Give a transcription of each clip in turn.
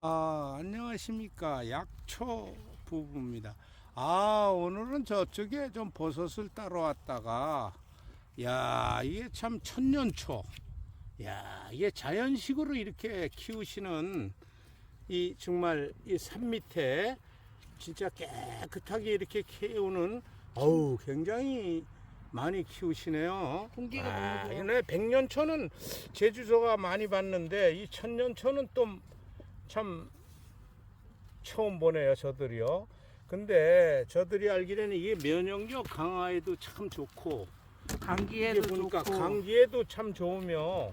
아, 안녕하십니까. 약초 부부입니다. 아, 오늘은 저쪽에 좀 버섯을 따러 왔다가, 야, 이게 참 천년초. 야, 이게 자연식으로 이렇게 키우시는 이 정말 이 산 밑에 진짜 깨끗하게 이렇게 키우는, 어우, 굉장히 많이 키우시네요. 공기가 아, 너무 좋아. 네, 백년초는 제주도가 많이 봤는데 이 천년초는 또 참 처음 보네요, 저들이요. 근데 저들이 알기로는 이게 면역력 강화에도 참 좋고 감기에도 보니까 좋고 감기에도 참 좋으며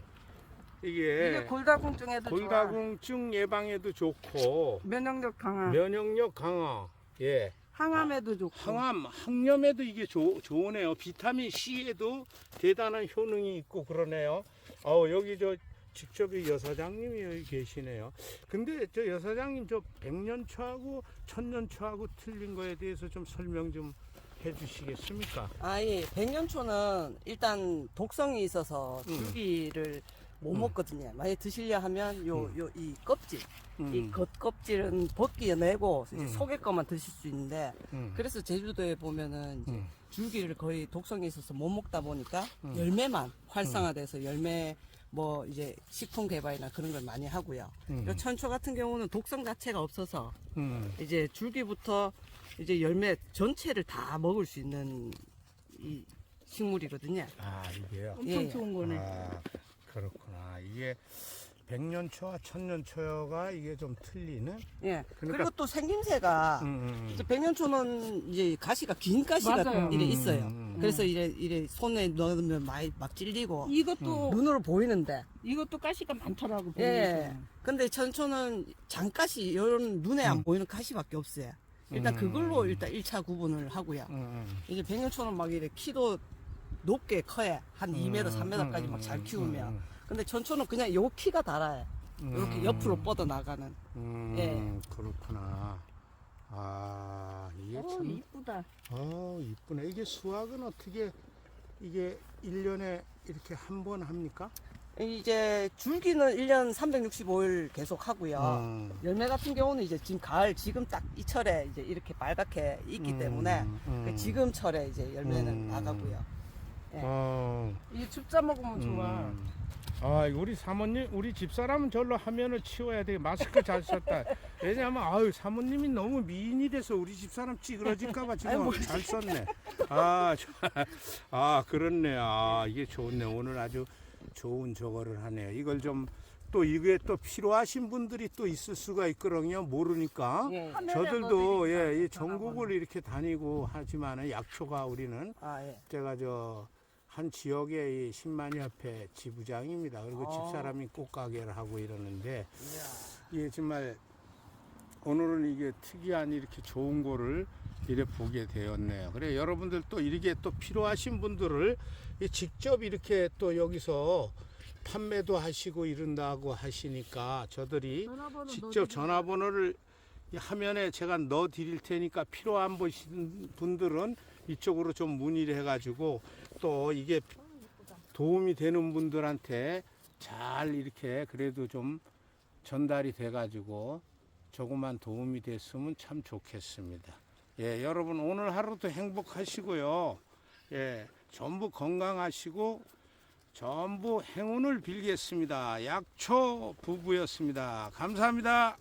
이게 이게 골다공증에도. 골다공증 예방에도 좋고 면역력 강화. 면역력 강화, 예, 항암에도 좋고. 항암, 항염에도 이게 좋, 좋으네요. 비타민 C에도 대단한 효능이 있고 그러네요. 어 여기 저 직접 이 여사장님이 여기 계시네요. 근데 저 여사장님 저 백년초하고 천년초하고 틀린 거에 대해서 좀 설명 좀 해주시겠습니까? 아, 예. 백년초는 일단 독성이 있어서 음. 줄기를 못 음. 먹거든요. 만약에 드시려 하면 요, 요, 이 껍질, 이 음, 겉껍질은 벗겨내고 이제 음. 속의 것만 드실 수 있는데, 음, 그래서 제주도에 보면은 이제 음. 줄기를 거의 독성이 있어서 못 먹다 보니까 음. 열매만 활성화돼서 열매 뭐 이제 식품 개발이나 그런 걸 많이 하고요. 음. 요 천초 같은 경우는 독성 자체가 없어서 음, 이제 줄기부터 이제 열매 전체를 다 먹을 수 있는 이 식물이거든요. 아 이게요. 엄청 예. 좋은 거네. 아 그렇구나. 이게 백년초와 천년초가 이게 좀 틀리는. 예. 그 그러니까- 리고 또 생김새가 음, 음, 이제 백년초는 이제 가시가 긴 가시가 맞아요. 이래 음, 있어요. 음, 음. 그래서 이래 이래 손에 넣으면 많이 막 찔리고 이것도 눈으로 보이는데. 이것도 가시가 많더라고. 예. 보니까. 근데 천초는 장가시 이런 눈에 안 음. 보이는 가시밖에 없어요. 일단 음. 그걸로 일단 1차 구분을 하고요. 음, 음. 이제 백년초는 막 이래 키도 높게 커야 한 2m, 3m까지 막잘 음, 키우면. 음, 근데 천초는 그냥 요 키가 달아요. 이렇게 음. 옆으로 뻗어 나가는. 음, 예. 그렇구나. 아, 이게 어, 참, 이쁘다. 어, 이쁘네. 이게 수확은 어떻게, 이게 1년에 이렇게 한 번 합니까? 이제 줄기는 1년 365일 계속 하고요. 음. 열매 같은 경우는 이제 지금 가을 지금 딱 이 철에 이제 이렇게 빨갛게 있기 음, 때문에 음. 그 지금 철에 이제 열매는 음. 나가고요. 죽자 먹으면 좋아. 음. 아, 우리 사모님, 우리 집사람은 절로 화면을 치워야 돼. 마스크 잘 썼다. 왜냐하면, 아유, 사모님이 너무 미인이 돼서 우리 집사람 찌그러질까봐 지금 잘 썼네. 아, 저- 아, 그렇네. 아, 이게 좋네. 오늘 아주 좋은 저거를 하네요. 이걸 좀, 또 이게 또 필요하신 분들이 또 있을 수가 있거든요. 모르니까. 예. 저들도, 예, 이 전국을 이렇게 다니고 하지만은 약초가 우리는 아, 예. 제가 저 한 지역의 이 신만협회 지부장입니다. 그리고 아. 집사람이 꽃가게를 하고 이러는데 이게 정말 오늘은 이게 특이한 이렇게 좋은 거를 이래 보게 되었네요. 그래 여러분들 또 이렇게 또 필요하신 분들을 이 직접 이렇게 또 여기서 판매도 하시고 이런다고 하시니까 저들이 직접 전화번호를 이 화면에 제가 넣어 드릴 테니까 필요한 분들은 이쪽으로 좀 문의를 해가지고 또 이게 도움이 되는 분들한테 잘 이렇게 그래도 좀 전달이 돼가지고 조그만 도움이 됐으면 참 좋겠습니다. 예, 여러분 오늘 하루도 행복하시고요. 예, 전부 건강하시고 전부 행운을 빌겠습니다. 약초 부부였습니다. 감사합니다.